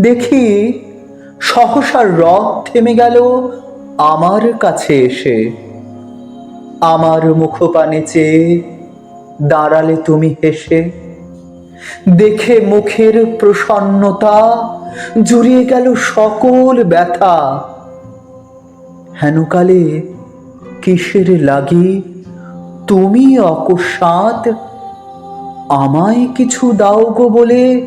দেখি সহসা রথ থেমে গেল আমার কাছে এসে। আমার মুখপানে চেয়ে দাঁড়ালে তুমি হেসে। দেখে মুখের প্রসন্নতা জুড়িয়ে গেল সকল ব্যথা। হেনকালে কিসের লাগি তুমি অকস্মাৎ আমায় কিছু দাও গো বলে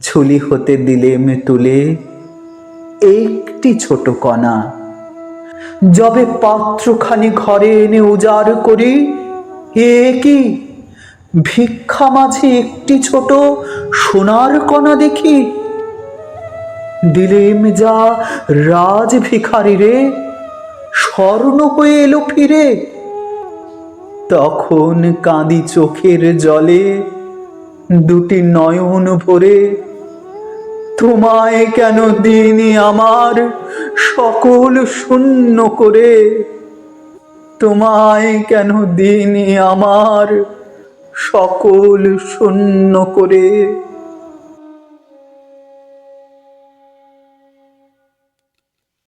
ঝুলি হতে দিলেম তুলে একটি ছোট কণা। যবে পাত্রখানি ঘরে এনে উজাড় করি, এ কি? ভিক্ষা মাঝে একটি ছোট সোনার কণা দেখি। দিলেম যা রাজ ভিখারি রে, স্বর্ণ হয়ে এলো ফিরে। তখন কাঁদি চোখের জলে, দুটি নয়ন ভরে তোমায় কেন দিনই আমার সকল শূন্য করে? তোমায় কেন দিনই আমার সকল শূন্য করে?